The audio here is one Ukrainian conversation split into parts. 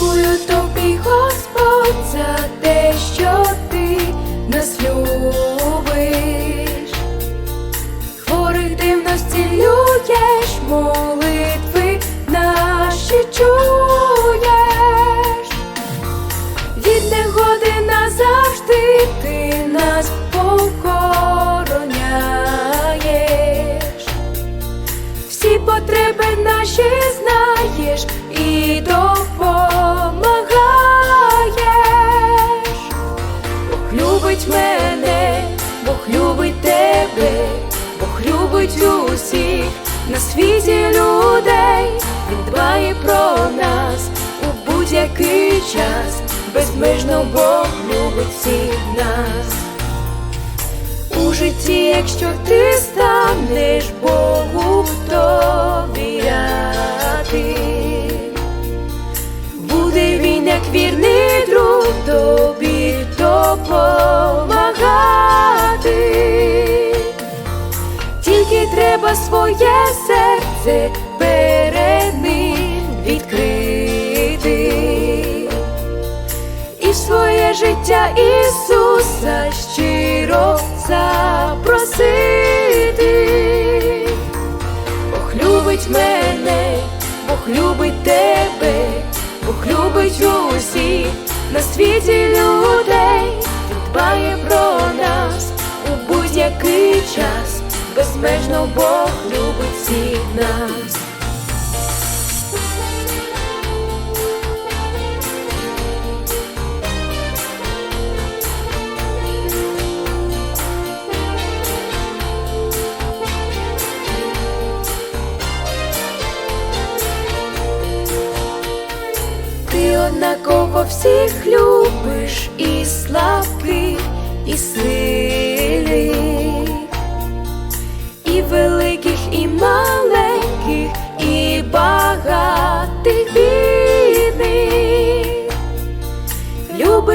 Дякую тобі, Господь, за те, що ти нас любиш. Хворих дивно зцілюєш, молитви наші чуєш. Від негоди назавжди ти нас покороняєш. Всі потреби наші знаєш і допомагаєш. Любить мене, Бог любить тебе, Бог любить усіх на світі людей. Він дбає про нас у будь-який час, безмежно Бог любить всіх нас. У житті, якщо ти станеш Богу довіряти, треба своє серце перед ним відкрити. І своє життя Ісуса щиро запросити. Бог любить мене, Бог любить тебе, Бог любить усіх на світі людей, Він дбає про нас у будь-який час, безмежно Бог любить всіх нас. Ти однаково всіх любиш і слабких, і сильних,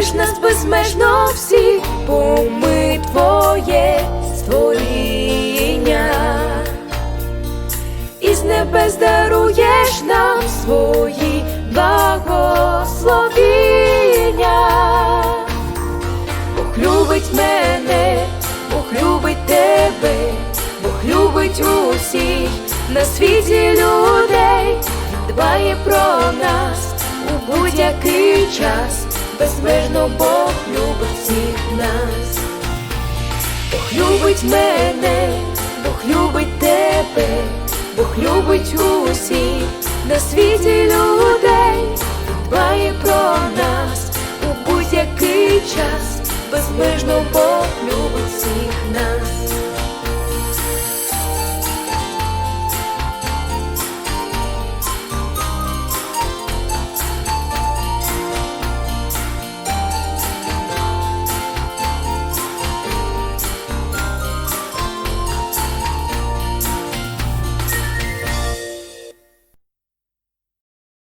Любиш нас безмежно всіх, бо ми твоє створіння. Із небес даруєш нам свої благословіння. Бог любить мене, Бог любить тебе, Бог любить усіх. На світі людей, дбає про нас у будь-який час, безмежно Бог любить всіх нас. Бог любить мене, Бог любить тебе, Бог любить усіх на світі людей,